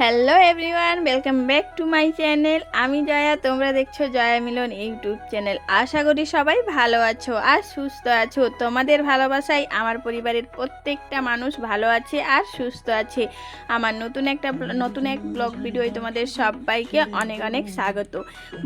Hello everyone welcome back to my channel আমি জয়া, তোমরা দেখছ জয়া মিলন ইউটিউব চ্যানেল আশা করি সবাই ভালো আছো আর সুস্থ আছো। তোমাদের ভালোবাসায় আমার পরিবারের প্রত্যেকটা মানুষ ভালো আছে আর সুস্থ আছে। আমার নতুন একটা নতুন এক ব্লগ ভিডিওয় তোমাদের সবাইকে অনেক অনেক স্বাগত।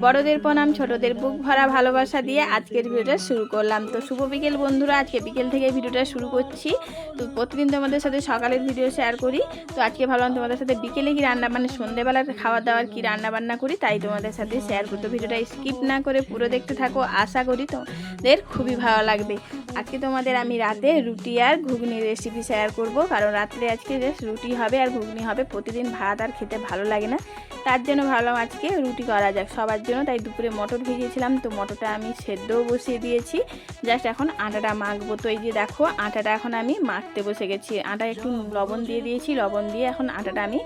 বড়দের প্রণাম, ছোটদের বুক ভরা ভালোবাসা দিয়ে আজকের ভিডিওটা শুরু করলাম। তো শুভ বিকেল বন্ধুরা, আজকে বিকেল থেকে ভিডিওটা শুরু করছি। তো প্রতিদিন তোমাদের সাথে সকালের ভিডিও শেয়ার করি। তো আজকে ভাবলাম তোমাদের সাথে বিকেলে কি রান্না মানে সন্ধেবেলার খাওয়া দাওয়ার কি রান্না বান্না করি, তাই তোমাদের সাথে শেয়ার করতে। ভিডিওটা স্কিপ না করে পুরো দেখতে থাকো, আশা করি তোমাদের খুবই ভালো লাগবে। আজকে তোমাদের আমি রাতে রুটি আর ঘুগনির রেসিপি শেয়ার করব, কারণ রাত্রে আজকে জাস্ট রুটি হবে আর ঘুগনি হবে। প্রতিদিন ভাত আর খেতে ভালো লাগে না, তার জন্য ভাবলাম আজকে রুটি করা যাক। সবার জন্য তাই দুপুরে মটর ভিজিয়েছিলাম তো মটরটা আমি সেদ্ধও বসিয়ে দিয়েছি। জাস্ট এখন আটাটা মাখবো। তো এই যে দেখো, আটাটা এখন আমি মাখতে বসে গেছি। আটা একটু লবণ দিয়ে দিয়েছি। লবণ দিয়ে এখন আটাটা আমি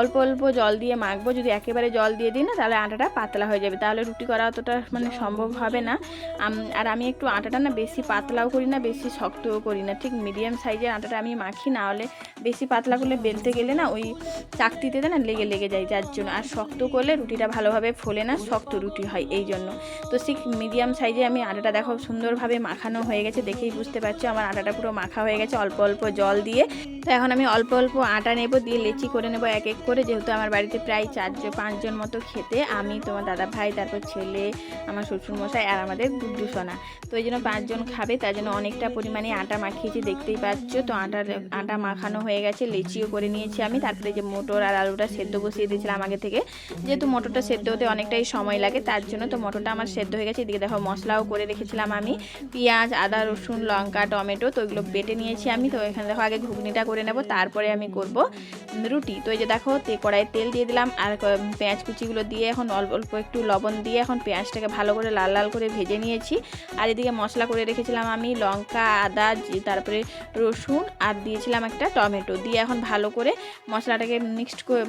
অল্প অল্প জল দিয়ে মাখবো। যদি একেবারে জল দিয়ে দিই না, তাহলে আটাটা পাতলা হয়ে যাবে। তাহলে রুটি করা অতটা মানে সম্ভব হবে না। আর আমি একটু আটাটা না বেশি পাতলাও করি না, বেশি শক্তও করি না। ঠিক মিডিয়াম সাইজের আটাটা আমি মাখি, না হলে বেশি পাতলা করলে বেলতে গেলে না ওই চাকতিতে না লেগে লেগে যায় যার জন্য। আর শক্ত করলে রুটিটা ভালোভাবে ফোলে না, শক্ত রুটি হয় এই জন্য। তো ঠিক মিডিয়াম সাইজে আমি আটাটা দেখো সুন্দরভাবে মাখানো হয়ে গেছে, দেখেই বুঝতে পারছ আমার আটাটা পুরো মাখা হয়ে গেছে, অল্প অল্প জল দিয়ে। তো এখন আমি অল্প অল্প আটা নেব, দিয়ে লেচি করে নেব এক এক করে, যেহেতু আমার বাড়িতে প্রায় চারজন, পাঁচজন মতো খেতে, আমি, তোমার দাদা ভাই, তারপর ছেলে, আমার শ্বশুরমশাই আর আমাদের সোনা। তো এই জন্য পাঁচজন খাবে, তার জন্য অনেকটা পরিমাণে আটা মাখিয়েছি, দেখতেই পাচ্ছ। তো আটা আটা মাখানো হয়ে গেছে, লেচিও করে নিয়েছি আমি। তারপরে যে মোটর আর আলুটা সেদ্ধ বসিয়ে দিয়েছিলাম আগে থেকে। যেহেতু মটরটা সেদ্ধ হতে অনেকটাই সময় লাগে, তার জন্য তো মটরটা আমার সেদ্ধ হয়ে গেছে। এদিকে দেখো মশলাও করে রেখেছিলাম আমি। পেঁয়াজ, আদা, রসুন, লঙ্কা, টমেটো, তো এগুলো বেটে নিয়েছি আমি। তো এখানে দেখো আগে ঘুগনিটা করে নেব, তারপরে আমি করব রুটি। তো এই যে দেখো তে কড়াই তেল দিয়ে দিলাম আর পেঁয়াজ কুচিগুলো দিয়ে এখন অল্প অল্প একটু লবণ দিয়ে এখন পেঁয়াজটাকে ভালো করে লাল লাল করে ভেজে নিয়েছি। আর এদিকে মশলা করে রেখেছিলাম আমি লঙ্কা, আদা তারপরে রসুন আর দিয়েছিলাম একটা টমেটো। দিয়ে এখন ভালো করে মশলাটাকে মিক্সড করে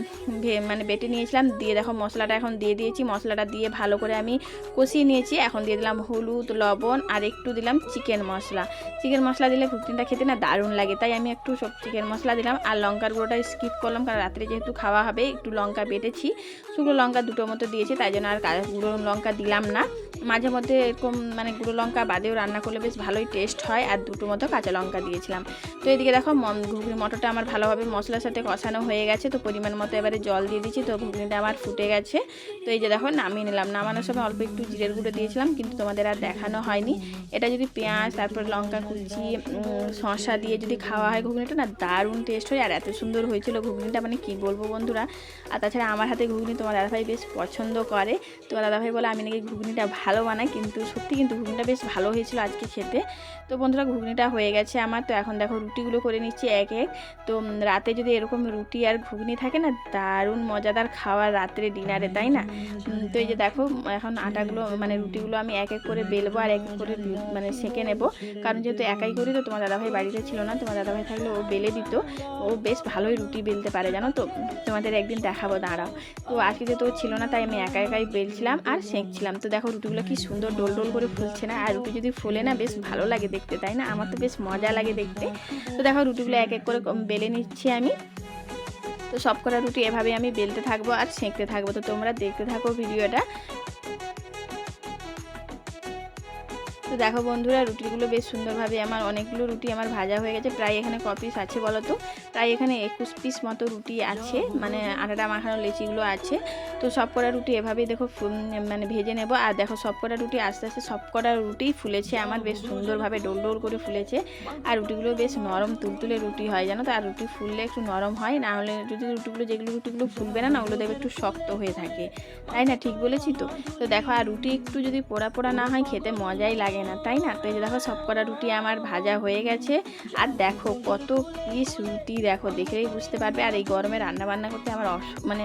মানে বেটে নিয়েছিলাম। দিয়ে দেখো মশলাটা এখন দিয়ে দিয়েছি। মশলাটা দিয়ে ভালো করে আমি কষিয়ে নিয়েছি। এখন দিয়ে দিলাম হলুদ, লবণ আর একটু দিলাম চিকেন মশলা। চিকেন মশলা দিলে ঘুগনিটা খেতে না দারুণ লাগে। তাই আমি একটু সব চিকেন মশলা দিলাম। আর লঙ্কার গুঁড়োটা স্কিপ করলাম। কারণ রাত্রে যেহেতু খাওয়া হবে। একটু লঙ্কা বেটেছি। শুকনো লঙ্কা দুটো মতো দিয়েছি, তাই জন্য আর গুঁড়ো লঙ্কা দিলাম না। মাঝে মধ্যে এরকম মানে গুঁড়ো লঙ্কা বাদেও রান্না করলে বেশ ভালোই টেস্ট হয় আর দুটো মতো কাঁচা লঙ্কা দিয়েছিলাম। তো এদিকে দেখো ঘুগনি মটরটা আমার ভালোভাবে মশলার সাথে কষানো হয়ে গেছে, তো পরিমাণ মতো এবারে জল দিয়ে দিচ্ছি তো ঘুগনিটা আমার ফুটে গেছে। তো এই যে দেখো নামিয়ে নিলাম। নামানোর সময় অল্প একটু জিরের গুঁড়ো দিয়েছিলাম, কিন্তু তোমাদের আর দেখানো হয়নি। এটা যদি পেঁয়াজ, তারপর লঙ্কা কুচি শসা দিয়ে যদি খাওয়া হয় ঘুগনিটা, না দারুণ টেস্ট হয় আর এত সুন্দর হয়েছিল ঘুগনিটা মানে কি বলব বন্ধুরা? আর তাছাড়া আমার হাতে ঘুগনি তোমার দাদাভাই বেশ পছন্দ করে। তোমার দাদাভাই বলে, আমি নাকি ঘুগনিটা ভালো বানাই কিন্তু সত্যি কিন্তু ঘুগনিটা বেশ ভালো হয়েছিল আজকে খেতে। তো বন্ধুরা, ঘুগনিটা হয়ে গেছে আমার। তো এখন দেখো, রুটিগুলো করে নিচ্ছি এক এক। তো রাতে যদি এরকম রুটি আর ঘুগনি থাকে না, দারুণ মজাদার খাওয়ার রাত্রে ডিনারে, তাই না? তো এই যে দেখো, এখন আটাগুলো মানে রুটিগুলো আমি এক এক করে বেলবো আর এক এক করে মানে সেঁকে নেব। কারণ যেহেতু একাই করি, তো তোমার দাদাভাই বাড়িতে ছিল না, তোমার দাদাভাই থাকলে ও বেলে দিত। ও বেশ ভালোই রুটি বেলতে পারে, জানো তো? তোমাদের একদিন দেখাবো, দাঁড়াও। তো আজকে যেহেতু ছিল না, তাই আমি একা একাই বেলছিলাম আর সেঁকছিলাম। তো দেখো, রুটিগুলো কি সুন্দর ডোল ডোল করে ফুলছে না? আর রুটি যদি ফুলে না, বেশ ভালো লাগে দেখতে, তাই না? আমার তো বেশ মজা লাগে দেখতে। তো দেখো, রুটিগুলো এক এক করে বেলে নিচ্ছি আমি। তো সব কটা রুটি এভাবে আমি বেলতে থাকব আর সেঁকতে থাকব। তো তোমরা দেখতে থাকো ভিডিওটা। তো দেখো বন্ধুরা, রুটিগুলো বেশ সুন্দরভাবে আমার অনেকগুলো রুটি আমার ভাজা হয়ে গেছে, প্রায় এখানে ক পিস আছে বলো তো প্রায় এখানে একুশ পিস মতো রুটি আছে মানে আটাটা মাখানো লেচিগুলো আছে। তো সব কটা রুটি এভাবেই দেখো মানে ভেজে নেব। আর দেখো সব কটা রুটি আস্তে আস্তে সব কটা রুটি ফুলেছে আমার, বেশ সুন্দরভাবে ডোল ডোল করে ফুলেছে। আর রুটিগুলো বেশ নরম তুলতুলে রুটি হয়, জানো তো? আর রুটি ফুললে একটু নরম হয়, না হলে যদি রুটিগুলো, যেগুলো রুটিগুলো ফুলবে না না, ওগুলো দেখবে একটু শক্ত হয়ে থাকে। তাই না? ঠিক বলেছি তো? তো দেখো, আর রুটি একটু যদি পোড়া পোড়া না হয়, খেতে মজাই লাগে না, তাই না? তো এই যে দেখো সব কটা রুটি আমার ভাজা হয়ে গেছে। আর দেখো, কত পিস রুটি দেখো, দেখলেই বুঝতে পারবে। আর এই গরমে রান্না বান্না করতে আমার মানে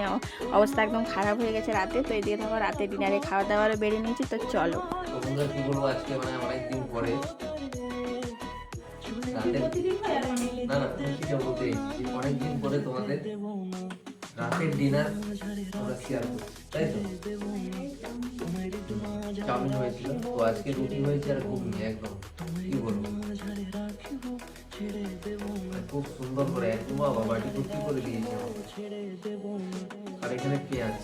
অবস্থা একদম খারাপ হয়ে গেছে রাতে। তো এই দিয়ে দেখো, রাতে ডিনারে খাওয়া দাওয়ারও বেড়ে নিয়েছি, তো চলো। মানে অনেকদিন পরে। তোমাদের রাতের ডিনার আমরা শেয়ার করছি। তো? চাউমিন হয়েছিল? তো আজকে রুটি হয়েছে আর ঘুগনি একদম। কি বলব? খুব সুন্দর করে একদম বাবা বাটি করে দিয়েছে। আর এখানে পেঁয়াজ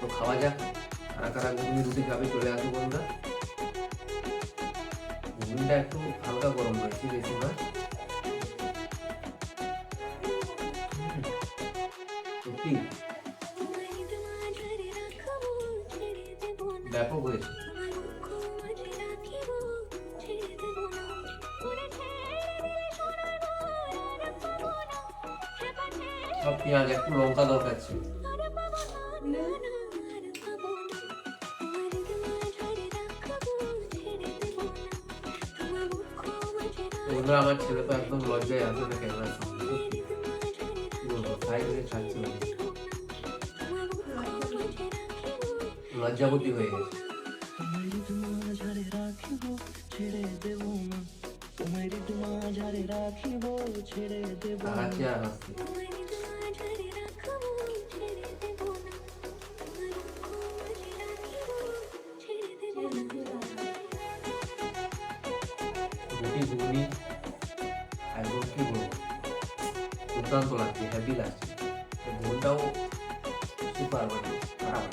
তো খাওয়া যাক। কারা কারা ঘুগনি রুটি খাবে চলে আসো বন্ধুরা। ঘুগনিটা একটু হালকা গরম করেছি, বেশি না ব্যাপক হয়েছে সব পেঁয়াজ একটু লঙ্কা দরকার ছিল আমার ছেলে তো একদম লজ্জায় আছে না ক্যামেরার সামনে। খাই না। লজ্জাবতী হয়ে গেছে। তাকাচ্ছে আর হাসছে রুটি ঘুগনি একদম কি বলব? দুর্দান্ত লাগছে হ্যাপি লাগছে। ঘুমটাও সুপার মানে খারাপ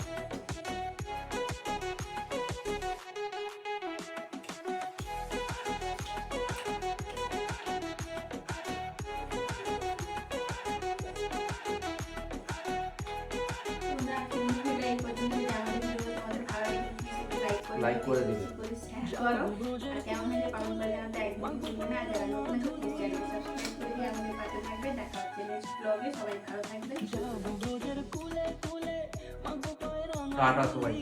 লাইক করে দিবেন কেমন হলে কমেন্ট করে জানাতে একদম ভুলবে না আর যারা নতুন আছে প্লিজ চ্যানেলকে সাবস্ক্রাইব করে দিয়ে আমাদের পাশে থাকবে দেখা হচ্ছে নেক্সট ব্লগে। সবাই ভালো থাকবেন। টাটা সবাই।